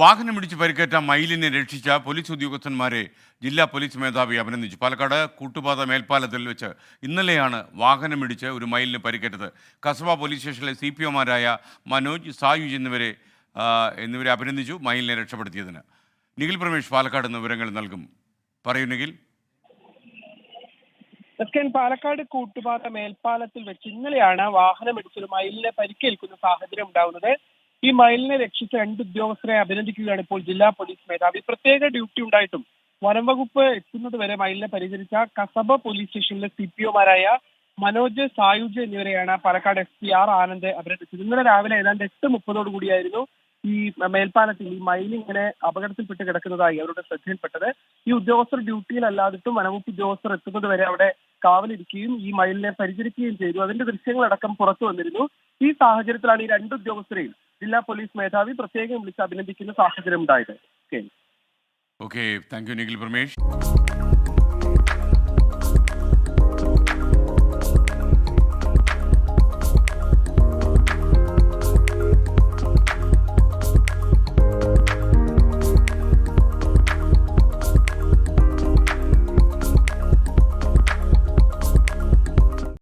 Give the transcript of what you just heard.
വാഹനമിടിച്ച് പരിക്കേറ്റ മയിലിനെ രക്ഷിച്ച പോലീസ് ഉദ്യോഗസ്ഥന്മാരെ ജില്ലാ പോലീസ് മേധാവി അഭിനന്ദിച്ചു. പാലക്കാട് കൂട്ടുപാത മേൽപ്പാലത്തിൽ വെച്ച് ഇന്നലെയാണ് വാഹനമിടിച്ച് ഒരു മയിലിന് പരിക്കേറ്റത്. കസബ പോലീസ് സ്റ്റേഷനിലെ സി പി ഒമാരായ മനോജ് സായുജ് എന്നിവരെ എന്നിവരെ അഭിനന്ദിച്ചു മയിലിനെ രക്ഷപ്പെടുത്തിയതിന്. നിഖിൽ പ്രമേഷ് പാലക്കാട് നിന്ന് വിവരങ്ങൾ നൽകും. പറയൂ നിഖിൽ. എസ് കെ പാലക്കാട് കൂട്ടുപാത മേൽപ്പാലത്തിൽ വെച്ച് ഇന്നലെയാണ് വാഹനം ഇടിച്ചൊരു മയിലിനെ പരിക്കേൽക്കുന്ന സാഹചര്യം ഉണ്ടാവുന്നത്. ഈ മയിലിനെ രക്ഷിച്ച രണ്ട് ഉദ്യോഗസ്ഥരെ അഭിനന്ദിക്കുകയാണ് ഇപ്പോൾ ജില്ലാ പോലീസ് മേധാവി. പ്രത്യേക ഡ്യൂട്ടി ഉണ്ടായിട്ടും വനം വകുപ്പ് എത്തുന്നത് വരെ മയിലിനെ പരിചരിച്ച കസബ പോലീസ് സ്റ്റേഷനിലെ സി പി ഒമാരായ മനോജ് സായുജ് എന്നിവരെയാണ് Palakkad S P R Anand അഭിനന്ദിച്ചത്. ഇന്നലെ രാവിലെ ഏതാണ്ട് എട്ട് മുപ്പതോടു കൂടിയായിരുന്നു ഈ മേൽപ്പാലത്തിൽ ഈ മയിൽ ഇങ്ങനെ അപകടത്തിൽപ്പെട്ട് കിടക്കുന്നതായി അവരുടെ ശ്രദ്ധയിൽപ്പെട്ടത്. ഈ ഉദ്യോഗസ്ഥർ ഡ്യൂട്ടിയിലല്ലാതിട്ടും വനവകുപ്പ് ഉദ്യോഗസ്ഥർ എത്തുന്നത് വരെ അവിടെ കാവലിരിക്കുകയും ഈ മയിലിനെ പരിചരിക്കുകയും ചെയ്തു. അതിന്റെ ദൃശ്യങ്ങളടക്കം പുറത്തു വന്നിരുന്നു. ഈ സാഹചര്യത്തിലാണ് ഈ രണ്ട് ഉദ്യോഗസ്ഥരെയും ജില്ലാ പോലീസ് മേധാവി പ്രത്യേകം വിളിച്ച് അഭിനന്ദിക്കുന്ന സാഹചര്യം ഉണ്ടായത് okay thank you Nikhil Pramesh